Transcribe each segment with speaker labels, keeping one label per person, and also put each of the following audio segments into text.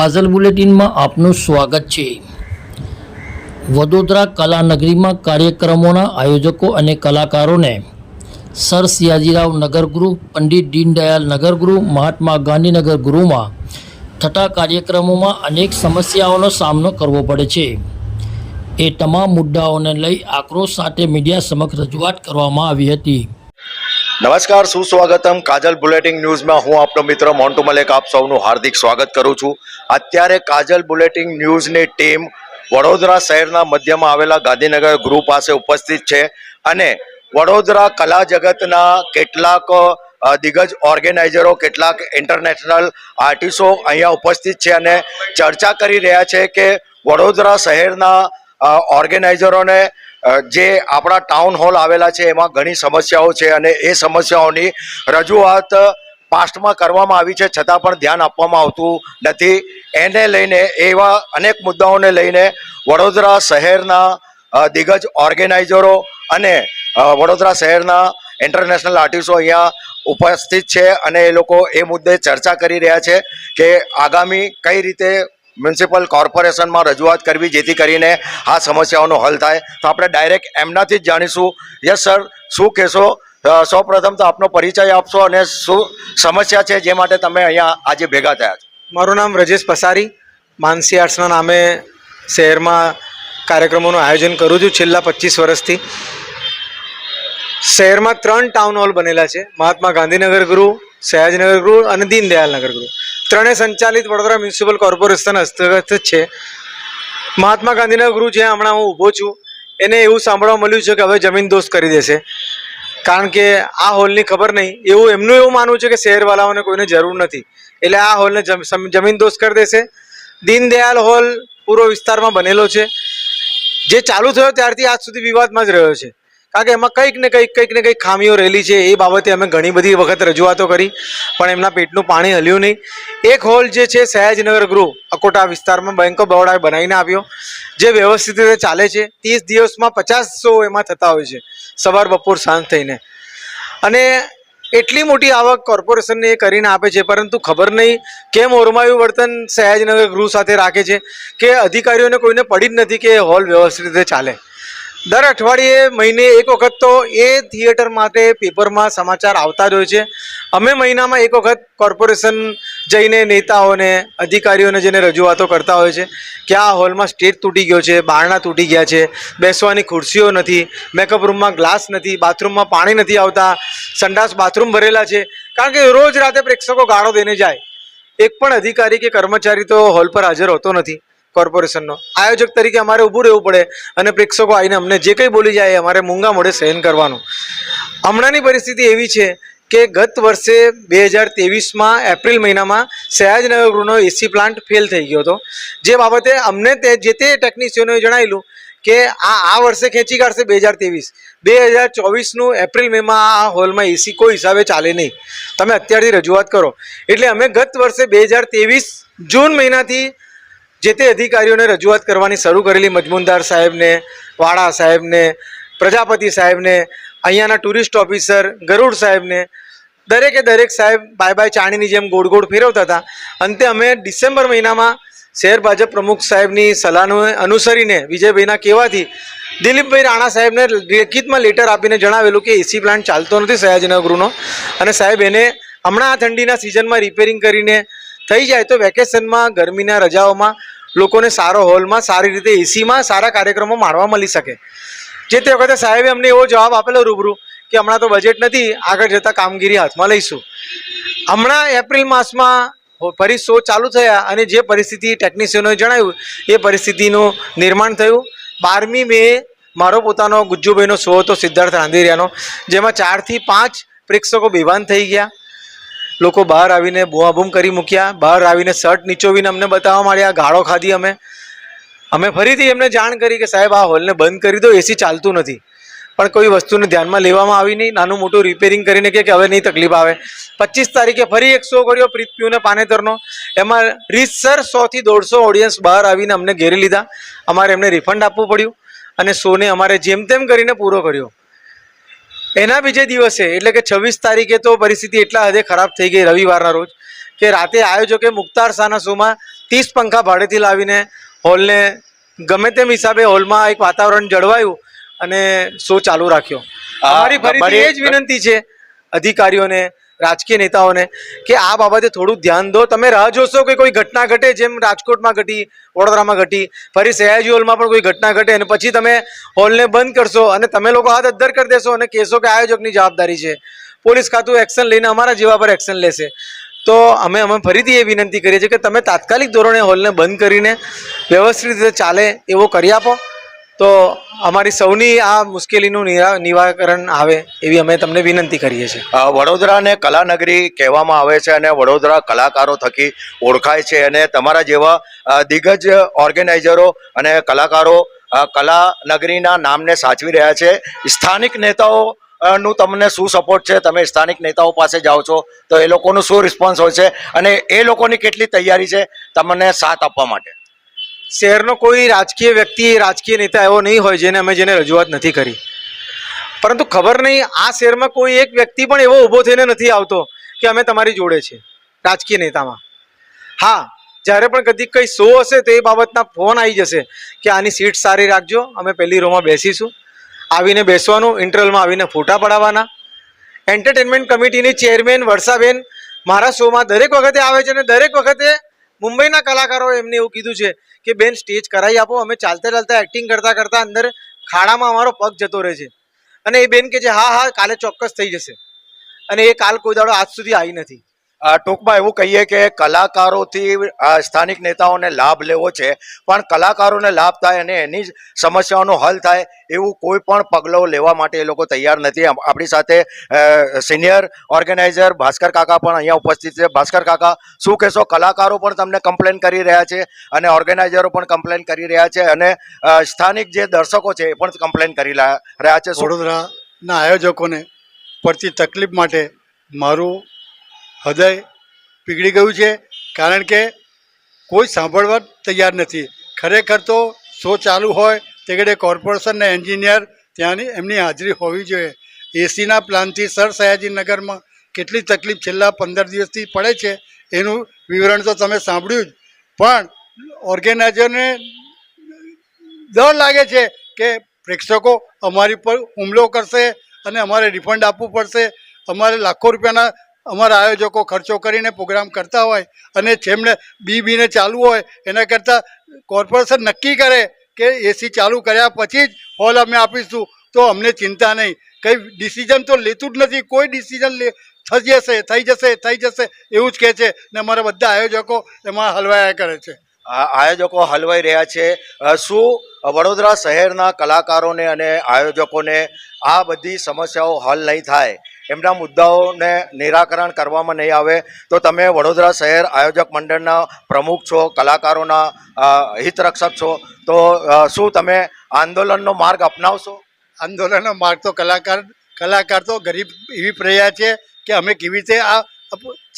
Speaker 1: કાઝલ બુલેટિનમાં આપનું સ્વાગત છે. વડોદરા કલાનગરીમાં કાર્યક્રમોના આયોજકો અને કલાકારોને સર સિયાજીરાવ નગરગૃહ પંડિત દીનદયાલ નગરગૃહ મહાત્મા ગાંધીનગર ગૃહમાં થતા કાર્યક્રમોમાં અનેક સમસ્યાઓનો સામનો કરવો પડે છે. એ તમામ મુદ્દાઓને લઈ આક્રોશ સાથે મીડિયા સમક્ષ રજૂઆત કરવામાં આવી હતી.
Speaker 2: નમસ્કાર, સુસ્વાગતમ કાજલ બુલેટિન ન્યૂઝમાં હું આપનો મિત્ર મોન્ટુ મલેક, આપ સૌનું હાર્દિક સ્વાગત કરું છું. અત્યારે કાજલ બુલેટિન ન્યૂઝની ટીમ વડોદરા શહેરના મધ્યમાં આવેલા ગાંધીનગર ગૃહ પાસે ઉપસ્થિત છે અને વડોદરા કલા જગતના કેટલાક દિગ્ગજ ઓર્ગેનાઇઝરો, કેટલાક ઇન્ટરનેશનલ આર્ટિસ્ટો અહીંયા ઉપસ્થિત છે અને ચર્ચા કરી રહ્યા છે કે વડોદરા શહેરના ઓર્ગેનાઇઝરોને જે આપણા ટાઉન હોલ આવેલા છે, એમાં ઘણી સમસ્યાઓ છે અને એ સમસ્યાઓની રજૂઆત પાસ્ટમાં કરવામાં આવી છે, છતાં પણ ધ્યાન આપવામાં આવતું નથી. એને લઈને એવા અનેક મુદ્દાઓને લઈને વડોદરા શહેરના દિગ્ગજ ઓર્ગેનાઇઝરો અને વડોદરા શહેરના ઇન્ટરનેશનલ આર્ટિસ્ટો અહીંયા ઉપસ્થિત છે અને એ લોકો એ મુદ્દે ચર્ચા કરી રહ્યા છે કે આગામી કઈ રીતે મ્યુનિસિપલ કોર્પોરેશનમાં રજૂઆત કરવી, જેથી કરીને આ સમસ્યાઓનો હલ થાય. તો આપણે ડાયરેક્ટ એમનાથી જ જાણીશું. Yes, sir. શું કહેશો? સૌ તો આપનો પરિચય આપશો અને શું સમસ્યા છે જે માટે તમે અહીંયા આજે ભેગા થયા છો?
Speaker 3: મારું નામ રજેશ પસારી. માનસી આર્ટ્સના નામે શહેરમાં કાર્યક્રમોનું આયોજન કરું છું છેલ્લા પચીસ વર્ષથી. શહેરમાં ત્રણ ટાઉન હોલ બનેલા છે. મહાત્મા ગાંધીનગર ગૃહ, સયાજીનગર ગૃહ અને દીનદયાલ નગર ગૃહ. ત્રણેય સંચાલિત વડોદરા મ્યુનિસિપલ કોર્પોરેશન હસ્તગત છે. મહાત્મા ગાંધીના ગૃહ જ્યાં હમણાં હું ઊભો છું, એને એવું સાંભળવા મળ્યું છે કે હવે જમીન દોસ્ત કરી દેશે. કારણ કે આ હોલની ખબર નહીં. એવું એમનું એવું માનવું છે કે શહેરવાલાઓને કોઈને જરૂર નથી. એટલે આ હોલને જમીન દોસ્ત કરી દેશે. દીનદયાલ હોલ પૂર્વ વિસ્તારમાં બનેલો છે. જે ચાલુ થયો ત્યારથી આજ સુધી વિવાદમાં જ રહ્યો છે. કારણ કે એમાં કંઈક ને કંઈક કંઈક ને કંઈક ખામીઓ રહેલી છે એ બાબતે અમે ઘણી બધી વખત રજૂઆતો કરી, પણ એમના પેટનું પાણી હલ્યું નહીં. એક હોલ જે છે સયાજનગર ગૃહ, અકોટા વિસ્તારમાં બેંક ઓફ બરોડાએ બનાવીને આપ્યો. જે વ્યવસ્થિત રીતે ચાલે છે, ત્રીસ દિવસમાં પચાસ સો એમાં થતા હોય છે, સવાર બપોર સાંજ થઈને. અને એટલી મોટી આવક કોર્પોરેશનને એ કરીને આપે છે, પરંતુ ખબર નહીં કેમ ઓરમાયું વર્તન સયાજનગર ગૃહ સાથે રાખે છે, કે અધિકારીઓને કોઈને પડી જ નથી કે હોલ વ્યવસ્થિત રીતે ચાલે. દર અઠવાડિયે મહિને એક વખત તો એ થિયેટર માટે પેપરમાં સમાચાર આવતા જ હોય છે. અમે મહિનામાં એક વખત કોર્પોરેશન જઈને નેતાઓને, અધિકારીઓને જઈને રજૂઆતો કરતા હોય છે કે આ હોલમાં સ્ટેજ તૂટી ગયો છે, બારણા તૂટી ગયા છે, બેસવાની ખુરશીઓ નથી મેકઅપ રૂમમાં ગ્લાસ નથી બાથરૂમમાં પાણી નથી આવતા, સંડાસ બાથરૂમ ભરેલા છે. કારણ કે રોજ રાતે પ્રેક્ષકો ગાળો દઈને જાય. એક પણ અધિકારી કે કર્મચારી તો હોલ પર હાજર હોતો નથી. કોર્પોરેશનનો. આયોજક તરીકે અમારે ઊભું રહેવું પડે અને પ્રેક્ષકો આવીને અમને જે કંઈ બોલી જાય અમારે મૂંગા મોઢે સહન કરવાનું. હમણાંની પરિસ્થિતિ એવી છે કે ગત વર્ષે બે હજાર ત્રેવીસમાં એપ્રિલ મહિનામાં સયાજનગર ગૃહનો એસી પ્લાન્ટ ફેલ થઈ ગયો હતો. જે બાબતે અમને તે જે તે ટેકનિશિયનોએ જણાવેલું કે આ આ વર્ષે ખેંચી કાઢશે બે હજાર ત્રેવીસ. બે હજાર ચોવીસનું એપ્રિલ મેમાં આ હોલમાં એસી કોઈ હિસાબે ચાલે નહીં. તમે અત્યારથી રજૂઆત કરો. એટલે અમે ગત વર્ષે બે હજાર ત્રેવીસ જૂન મહિનાથી જે તે અધિકારીઓને રજૂઆત કરવાની શરૂ કરેલી મજમુનદાર સાહેબને વાળા સાહેબને, પ્રજાપતિ સાહેબને, અહીંયાના ટુરિસ્ટ ઓફિસર, ગરુડ સાહેબને, દરેકે દરેક સાહેબ બાય બાય ચાણીની જેમ ગોળ ગોળ ફેરવતા હતા. અંતે અમે ડિસેમ્બર મહિનામાં શહેર ભાજપ પ્રમુખ સાહેબની સલાહનું અનુસરીને વિજયભાઈના કહેવાથી દિલીપભાઈ રાણા સાહેબને લેખિતમાં લેટર આપીને જણાવેલું કે એસી પ્લાન્ટ ચાલતો નથી સયાજીનગરનો. અને સાહેબ એને હમણાં આ ઠંડીના સિઝનમાં રિપેરિંગ કરીને થઈ જાય તો વેકેશનમાં ગરમીના રજાઓમાં લોકોને સારો હોલમાં સારી રીતે એસીમાં સારા કાર્યક્રમો માણવા મળી શકે. જે તે વખતે સાહેબે અમને એવો જવાબ આપેલો રૂબરૂ કે હમણાં તો બજેટ નથી, આગળ જતાં કામગીરી હાથમાં લઈશું. હમણાં એપ્રિલ માસમાં ફરી શો ચાલુ થયા અને જે પરિસ્થિતિ ટેકનિશિયનોએ જણાવ્યું, એ પરિસ્થિતિનું નિર્માણ થયું. બારમી મે મારો પોતાનો ગુજ્જુભાઈનો શો હતો સિદ્ધાર્થ રાંધેરિયાનો, જેમાં ચારથી પાંચ પ્રેક્ષકો બેભાન થઈ ગયા. લોકો બહાર આવીને બૂમાબૂમ કરી મૂક્યા, બહાર આવીને શર્ટ નીચોવીને અમને બતાવવા માંડ્યા, ગાળો ખાધી અમે. અમે ફરીથી એમને જાણ કરી કે સાહેબ, આ હોલને બંધ કરી દો એસી ચાલતું નથી. પણ કોઈ વસ્તુને ધ્યાનમાં લેવામાં આવી નહીં. નાનું મોટું રિપેરિંગ કરીને કે હવે નહીં તકલીફ આવે. પચીસ તારીખે ફરી એક શો કર્યો પ્રીત પ્યુને પાનેતરનો. એમાં રીતસર સોથી દોઢસો ઓડિયન્સ બહાર આવીને અમને ઘેરી લીધા. અમારે એમને રિફંડ આપવું પડ્યું અને શોને અમારે જેમ તેમ કરીને પૂરો કર્યો. એના બીજે દિવસે એટલે કે છવ્વીસ તારીખે તો પરિસ્થિતિ એટલા હદે ખરાબ થઈ ગઈ રવિવારના રોજ કે રાતે આયોજકે મુખ્તાર શાહના શોમાં ત્રીસ પંખા ભાડેથી લાવીને હોલને ગમે તેમ હિસાબે હોલમાં એક વાતાવરણ જળવાયું અને શો ચાલુ રાખ્યો. અમારી ફરીથી એ જ વિનંતી છે અધિકારીઓને રાજકીય નેતાઓને કે આ બાબતે થોડું ધ્યાન દો. તમે રાહ જોશો કે કોઈ ઘટના ઘટે જેમ રાજકોટમાં ઘટી, વડોદરામાં ઘટી, ફરી સયાજી હોલમાં પણ કોઈ ઘટના ઘટે અને પછી તમે હોલને બંધ કરશો અને તમે લોકો હાથ અદ્ધર કરી દેશો અને કહેશો કે આયોજકની જવાબદારી છે. પોલીસ ખાતું એક્શન લઈને અમારા જેવા પર એક્શન લેશે. તો અમે અમે ફરીથી એ વિનંતી કરીએ છીએ કે તમે તાત્કાલિક ધોરણે હોલને બંધ કરીને વ્યવસ્થિત રીતે ચાલે એવો કરી આપો. તો અમારી સૌની આ મુશ્કેલીનું નિવારણ આવે એવી અમે તમને વિનંતી કરીએ છીએ.
Speaker 2: વડોદરાને કલાનગરી કહેવામાં આવે છે અને વડોદરા કલાકારો થકી ઓળખાય છે અને તમારા જેવા દિગ્ગજ ઓર્ગેનાઇઝરો અને કલાકારો કલા કલાનગરીના નામને સાચવી રહ્યા છે. સ્થાનિક નેતાઓ નું તમને શું સપોર્ટ છે? તમે સ્થાનિક નેતાઓ પાસે જાઓ છો તો એ લોકોનું શું રિસ્પોન્સ હોય છે? અને એ લોકોની કેટલી તૈયારી છે? તમને સાથ આપવા માટે.
Speaker 3: શહેરનો કોઈ રાજકીય વ્યક્તિ, રાજકીય નેતા એવો નહીં હોય જેને અમે જેને રજૂઆત નથી કરી. પરંતુ ખબર નહીં, આ શહેરમાં કોઈ એક વ્યક્તિ પણ એવો ઊભો થઈને નથી આવતો કે અમે તમારી જોડે છે, રાજકીય નેતામાં. હા, જ્યારે પણ કદી કંઈ શો હશે તો એ બાબતના ફોન આવી જશે કે આની સીટ સારી રાખજો, અમે પહેલી રોમાં બેસીશું. આવીને બેસવાનું, ઇન્ટરવલમાં આવીને ફોટા પડાવવાના. એન્ટરટેનમેન્ટ કમિટીની ચેરમેન વર્ષાબેન મારા શોમાં દરેક વખતે આવે છે અને દરેક વખતે મુંબઈના કલાકારોએ એમને એવું કીધું છે કે, બેન, સ્ટેજ કરાવી આપો. અમે ચાલતા ચાલતા એક્ટિંગ કરતા કરતા અંદર ખાડામાં અમારો પગ જતો રહે છે. અને એ બેન કે છે, હા હા, કાલે ચોક્કસ થઈ જશે. અને એ કાલ કોઈ દાડો આજ સુધી આવી નથી.
Speaker 2: ટૂંકમાં એવું કહીએ કે કલાકારોથી સ્થાનિક નેતાઓને લાભ લેવો છે. પણ કલાકારોને લાભ થાય અને એની જ સમસ્યાઓનો હલ થાય એવું કોઈ પણ પગલો લેવા માટે એ લોકો તૈયાર નથી. આપણી સાથે સિનિયર ઓર્ગેનાઇઝર ભાસ્કર કાકા પણ અહીંયા ઉપસ્થિત છે. ભાસ્કર કાકા, શું કહેશો? કલાકારો પણ તમને કમ્પ્લેન કરી રહ્યા છે અને ઓર્ગેનાઇઝરો પણ કમ્પ્લેન કરી રહ્યા છે અને સ્થાનિક જે દર્શકો છે એ પણ કમ્પ્લેન કરી રહ્યા છે.
Speaker 4: વડોદરાના આયોજકોને પડતી તકલીફ માટે મારું હૃદય પીગળી ગયું છે, કારણ કે કોઈ સાંભળવા તૈયાર નથી. ખરેખર તો શો ચાલુ હોય તે ઘડે કોર્પોરેશનના એન્જિનિયર ત્યાંની એમની હાજરી હોવી જોઈએ. એસીના પ્લાનથી સર સયાજી કેટલી તકલીફ છેલ્લા પંદર દિવસથી પડે છે એનું વિવરણ તો તમે સાંભળ્યું જ. પણ ઓર્ગેનાઇઝરને ડર લાગે છે કે પ્રેક્ષકો અમારી પર હુમલો કરશે અને અમારે રિફંડ આપવું પડશે. અમારે લાખો રૂપિયાના અમારા આયોજકો ખર્ચો કરીને પ્રોગ્રામ કરતા હોય અને જેમને બી બીને ચાલુ હોય, એના કરતાં કોર્પોરેશન નક્કી કરે કે એસી ચાલુ કર્યા પછી જ હોલ અમે આપીશું. તો અમને ચિંતા નહીં. કંઈ ડિસિઝન તો લેતું જ નથી. કોઈ ડિસિઝન લે, થઈ જશે થઈ જશે થઈ જશે એવું જ કહે છે. ને અમારા બધા આયોજકો એમાં હલવાયા કરે છે.
Speaker 2: આયોજકો હલવાઈ રહ્યા છે. શું વડોદરા શહેરના કલાકારોને અને આયોજકોને આ બધી સમસ્યાઓ હલ નહીં થાય? એમના મુદ્દાઓને નિરાકરણ કરવામાં નહીં આવે. તો તમે વડોદરા શહેર આયોજક મંડળના પ્રમુખ છો, કલાકારોના હિતરક્ષક છો. તો શું તમે આંદોલનનો માર્ગ અપનાવશો?
Speaker 4: આંદોલનનો માર્ગ તો કલાકાર કલાકાર તો ગરીબ એવી પ્રયા છે કે અમે કેવી રીતે આ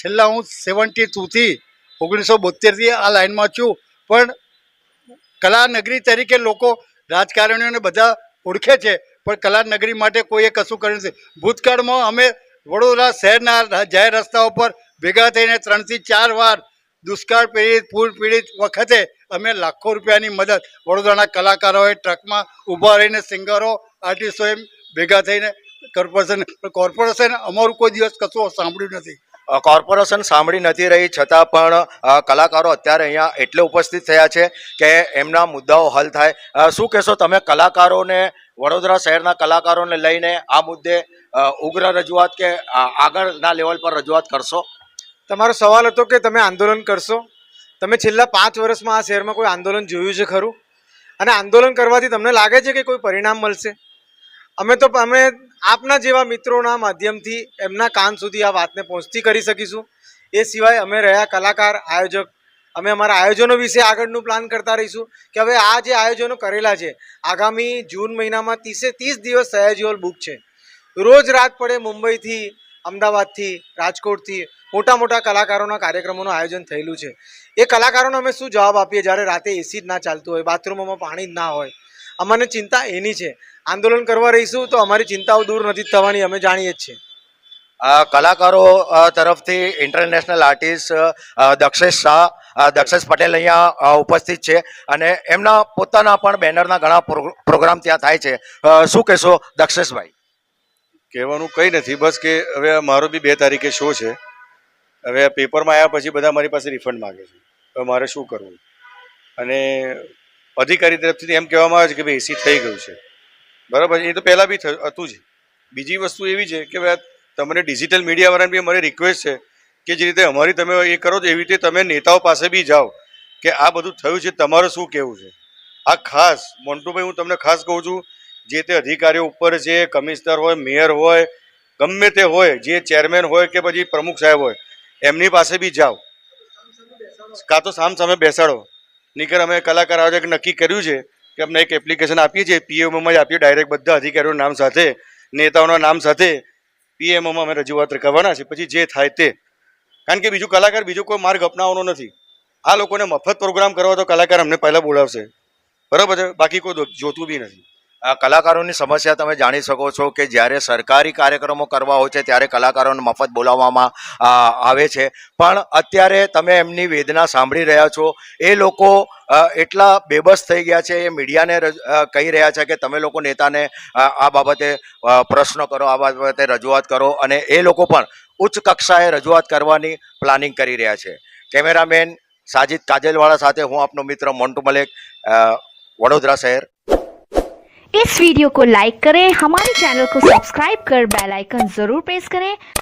Speaker 4: છેલ્લા હું સેવન્ટી ટુથી ઓગણીસો બોતેરથી આ લાઇનમાં છું. પણ કલાનગરી તરીકે લોકો રાજકારણીઓને બધા ઓળખે છે. પણ કલાનગરી માટે કોઈએ કશું કર્યું નથી. ભૂતકાળમાં અમે વડોદરા શહેરના જાહેર રસ્તાઓ પર ભેગા થઈને ત્રણથી ચાર વાર દુષ્કાળ પીડિત પૂર પીડિત વખતે અમે લાખો રૂપિયાની મદદ વડોદરાના કલાકારોએ ટ્રકમાં ઊભા રહીને સિંગરો આર્ટિસ્ટોએ ભેગા થઈને કોર્પોરેશન કોર્પોરેશન અમારું કોઈ દિવસ કશું સાંભળ્યું નથી.
Speaker 2: કોર્પોરેશન સાંભળી નથી રહી, છતાં પણ કલાકારો અત્યારે અહીંયા એટલે ઉપસ્થિત થયા છે કે એમના મુદ્દાઓ હલ થાય. શું કહેશો તમે કલાકારોને વડોદરા શહેરના કલાકારોને લઈને આ મુદ્દે ઉગ્ર રજૂઆત કે આગળના લેવલ પર રજૂઆત કરશો?
Speaker 3: તમારો સવાલ હતો કે તમે આંદોલન કરશો? તમે છેલ્લા પાંચ વર્ષમાં આ શહેરમાં કોઈ આંદોલન જોયું છે ખરું? અને આંદોલન કરવાથી તમને લાગે છે કે કોઈ પરિણામ મળશે? અમે તો, અમે આપના જેવા મિત્રોના માધ્યમથી એમના કાન સુધી આ વાતને પહોંચતી કરી શકીશું. એ સિવાય અમે રહ્યા કલાકાર, આયોજક અમે અમારા આયોજનો વિશે આગળનું પ્લાન કરતા રહીશું કે હવે આ જે આયોજનો કરેલા છે, આગામી જૂન મહિનામાં ત્રીસે ત્રીસ દિવસ સયાજી હોલ બુક છે. રોજ રાત પડે મુંબઈથી, અમદાવાદથી, રાજકોટથી મોટા મોટા કલાકારોના કાર્યક્રમોનું આયોજન થયેલું છે. એ કલાકારોને અમે શું જવાબ આપીએ? જ્યારે રાતે એસી જ ના ચાલતું હોય, બાથરૂમોમાં પાણી જ ના હોય, અમને ચિંતા એની છે. આંદોલન કરવા રહીશું તો અમારી ચિંતાઓ દૂર નથી થવાની, અમે જાણીએ જ છીએ.
Speaker 2: કલાકારો તરફથી ઇન્ટરનેશનલ આર્ટિસ્ટ દક્ષેશ શાહ દક્ષેશ પટેલ અહીંયા ઉપસ્થિત છે. અને એમના પોતાના પણ બેનરના ઘણા પ્રોગ્રામ ત્યાં થાય છે. શું કહેશો દક્ષેશભાઈ?
Speaker 5: કહેવાનું કંઈ નથી. બસ કે હવે મારો બી બે તારીખે શો છે. હવે પેપરમાં આવ્યા પછી બધા મારી પાસે રિફંડ માગે છે. હવે મારે શું કરવું? અને અધિકારી તરફથી એમ કહેવામાં આવે છે કે ભાઈ એસી થઈ ગયું છે. બરાબર? એ તો પહેલાં બી હતું જ. બીજી વસ્તુ એવી છે કે ભાઈ તમને ડિજિટલ મીડિયાવાળાને બી અમારી રિક્વેસ્ટ છે. કે જે રીતે અમારી તમે એ કરો છો, એવી રીતે તમે નેતાઓ પાસે બી જાઓ કે આ બધું થયું છે, તમારે શું કહેવું છે? આ ખાસ, મોન્ટુભાઈ, હું તમને ખાસ કહું છું, જે તે અધિકારીઓ ઉપર છે, કમિશનર હોય, મેયર હોય, ગમે તે હોય, જે ચેરમેન હોય કે પછી પ્રમુખ સાહેબ હોય, એમની પાસે બી જાઓ. કાં તો સામ સામે બેસાડો. નીકળ અમે કલાકાર આવે છે નક્કી કર્યું છે કે અમને એક એપ્લિકેશન આપીએ છીએ પીએમઓમાં જ આપીએ ડાયરેક્ટ બધા અધિકારીઓના નામ સાથે, નેતાઓના નામ સાથે પીએમઓમાં અમે રજૂઆત કરવાના છે. પછી જે થાય તે કારણ કે બીજું કલાકાર બીજો કોઈ માર્ગ અપનાવવાનો નથી. આ લોકોને મફત પ્રોગ્રામ કરવા તો કલાકાર અમને પહેલાં બોલાવશે. બરાબર છે? બાકી કોઈ જોતું બી નથી.
Speaker 2: આ કલાકારોની સમસ્યા તમે જાણી શકો છો કે જ્યારે સરકારી કાર્યક્રમો કરવા હોય છે, ત્યારે કલાકારોને મફત બોલાવવામાં આવે છે. પણ અત્યારે તમે એમની વેદના સાંભળી રહ્યા છો. એ લોકો એટલા બેબસ થઈ ગયા છે, એ મીડિયાને કહી રહ્યા છે કે તમે લોકો નેતાને આ બાબતે પ્રશ્ન કરો, આ બાબતે રજૂઆત કરો. અને એ લોકો પણ ઉચ્ચ કક્ષાએ રજૂઆત કરવાની પ્લાનિંગ કરી રહ્યા છે કેમેરામેન સાજિદ કાજલવાળા સાથે હું આપનો મિત્ર મોન્ટુ મલેક અ, વડોદરા શહેર
Speaker 6: इस वीडियो को लाइक करें हमारे चैनल को सब्सक्राइब कर बेल आइकन जरूर प्रेस करें